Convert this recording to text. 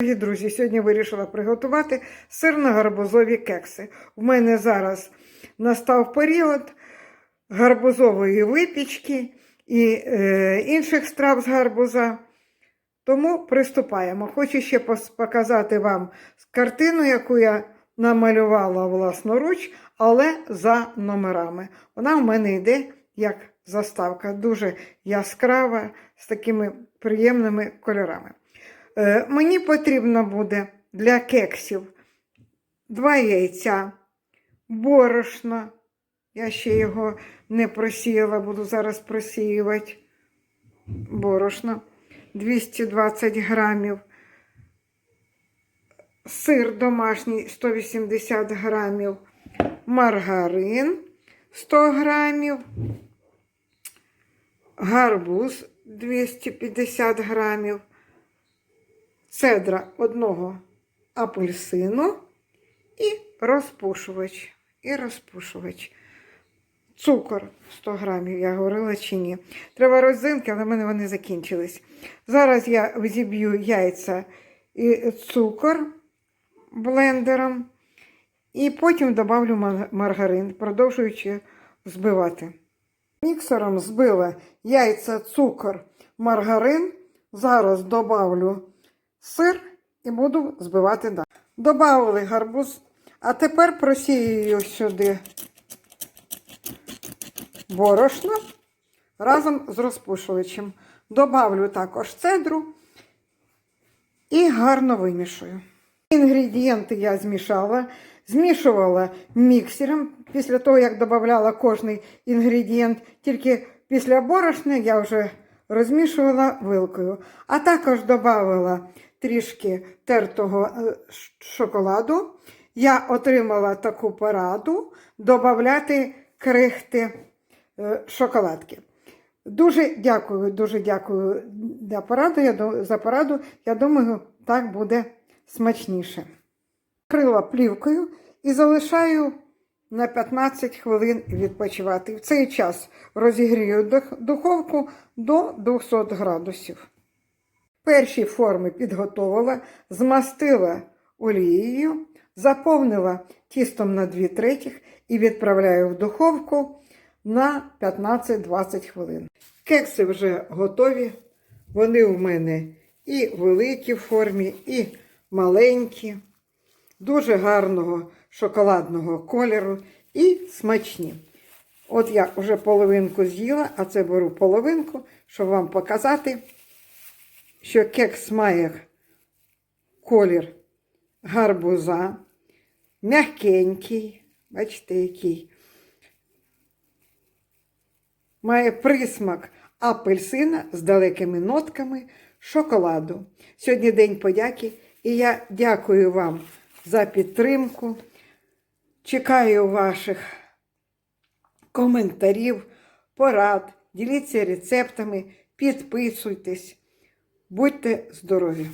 Дорогі друзі, сьогодні вирішила приготувати сирно-гарбузові кекси. У мене зараз настав період гарбузової випічки і е, інших страв з гарбуза. Тому приступаємо. Хочу ще показати вам картину, яку я намалювала власноруч, але за номерами. Вона в мене йде як заставка, дуже яскрава, з такими приємними кольорами. Е, Мені потрібно буде для кексів два яйця, борошно. Я ще його не просіяла, буду зараз просіювати. Борошно 220 грамів. Сир домашній 180 грамів, маргарин 100 грамів, гарбуз 250 грамів, цедра одного апельсину і розпушувач. І розпушувач. Цукор 100 грамів, я говорила чи ні. Треба родзинки, але в мене вони закінчились. Зараз я взіб'ю яйця і цукор блендером. І потім додавлю маргарин, продовжуючи збивати. Міксером збила яйця, цукор, маргарин. Зараз добавлю сир і буду збивати далі. Добавили гарбуз, а тепер просію сюди борошно разом з розпушувачем. Добавлю також цедру і гарно вимішую. Інгредієнти я змішала, змішувала міксером після того, як додавала кожний інгредієнт. Тільки після борошна я вже розмішувала вилкою. А також додавала трішки тертого е, шоколаду. Я отримала таку пораду додати крихти е, шоколадки. Дуже дякую, дуже дякую за пораду. За пораду. Я думаю, так буде смачніше. Крила плівкою і залишаю на 15 хвилин відпочивати. В цей час розігрію духовку до 200 градусів. Перші форми підготовила, змастила олією, заповнила тістом на 2 третіх і відправляю в духовку на 15-20 хвилин. Кекси вже готові. Вони в мене і великі в формі, і маленькі, дуже гарного шоколадного кольору і смачні. От я вже половинку з'їла, а це беру половинку, щоб вам показати, що кекс має колір гарбуза, м'якенький, бачите, який. Має присмак апельсина з далекими нотками шоколаду. Сьогодні День подяки, і я дякую вам за підтримку. Чекаю ваших коментарів, порад, діліться рецептами, підписуйтесь, будьте здорові!